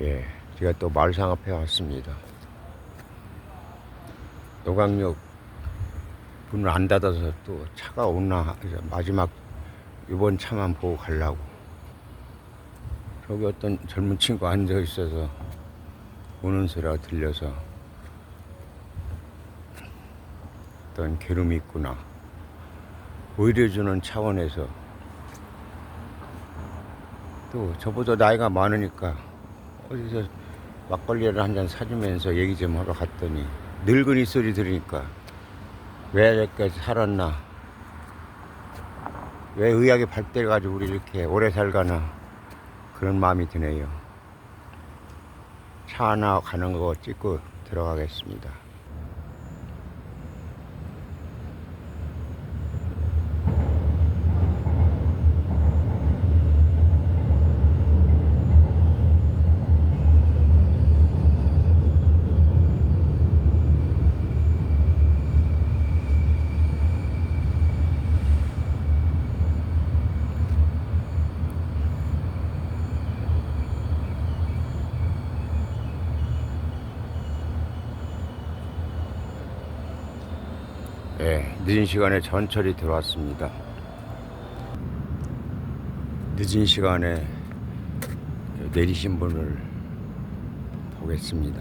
예, 제가 또 말상 앞에 왔습니다. 노강역 문을 안 닫아서 또 차가 오나 마지막 이번 차만 보고 가려고. 저기 어떤 젊은 친구 앉아 있어서 우는 소리가 들려서 어떤 괴로움이 있구나. 보여주는 차원에서 또 저보다 나이가 많으니까 어디서 막걸리를 한 잔 사주면서 얘기 좀 하러 갔더니 늙은이 소리 들으니까 왜 이렇게 살았나? 왜 의학에 발달해가지고 우리 이렇게 오래 살가나? 그런 마음이 드네요. 차 하나 가는 거 찍고 들어가겠습니다 예, 늦은 시간에 전철이 들어왔습니다. 늦은 시간에 내리신 분을 보겠습니다.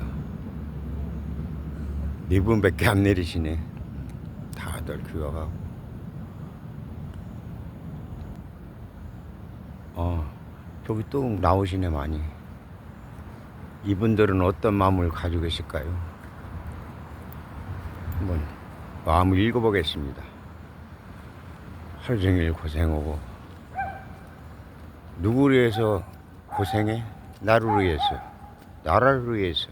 네 분밖에 안 내리시네. 다들 귀가가고. 어, 저기 또 나오시네 많이. 이분들은 어떤 마음을 가지고 계실까요? 한번 마음을 읽어보겠습니다. 하루 종일 고생하고 누구를 위해서 고생해? 나를 위해서 나라를 위해서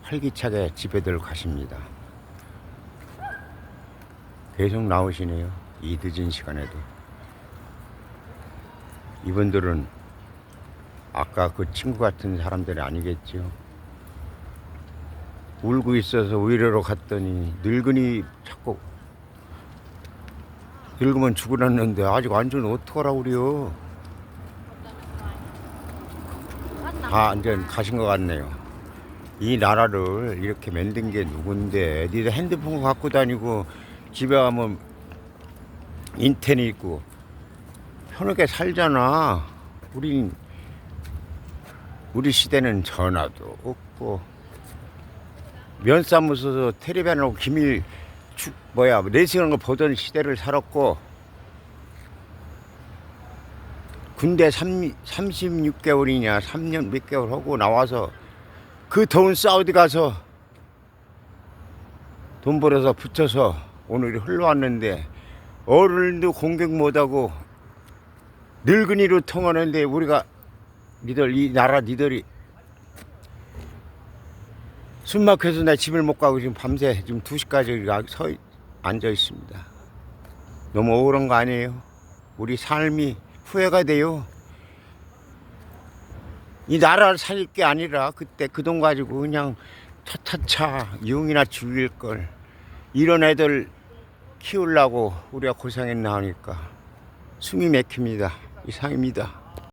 활기차게 집에들 가십니다. 계속 나오시네요. 이 늦은 시간에도 이분들은 아까 그 친구 같은 사람들이 아니겠죠. 울고 있어서 의뢰로 갔더니 늙은이 자꾸 늙으면 죽으라는데 아직 완전 어떡하라고 그래요? 다 완전 가신 것 같네요. 이 나라를 이렇게 만든 게 누군데? 니들 핸드폰 갖고 다니고 집에 가면 인터넷 있고 편하게 살잖아. 우린 우리 시대는 전화도 없고 면사무소 텔레비전하고 기밀 축 뭐야 레이싱하는 거 보던 시대를 살았고 군대 3, 36개월이냐 3년 몇 개월 하고 나와서 그 더운 사우디 가서 돈 벌어서 붙여서 오늘이 흘러왔는데 어른도 공격 못하고 늙은이로 통하는데 우리가 니들 이 나라 니들이 숨 막혀서 나 집을 못 가고 지금 밤새 지금 2시까지 서 앉아 있습니다. 너무 억울한 거 아니에요? 우리 삶이 후회가 돼요. 이 나라를 살릴 게 아니라 그때 그 돈 가지고 그냥 차차차 용이나 죽일 걸 이런 애들 키우려고 우리가 고생했나 하니까 숨이 막힙니다. 이상입니다.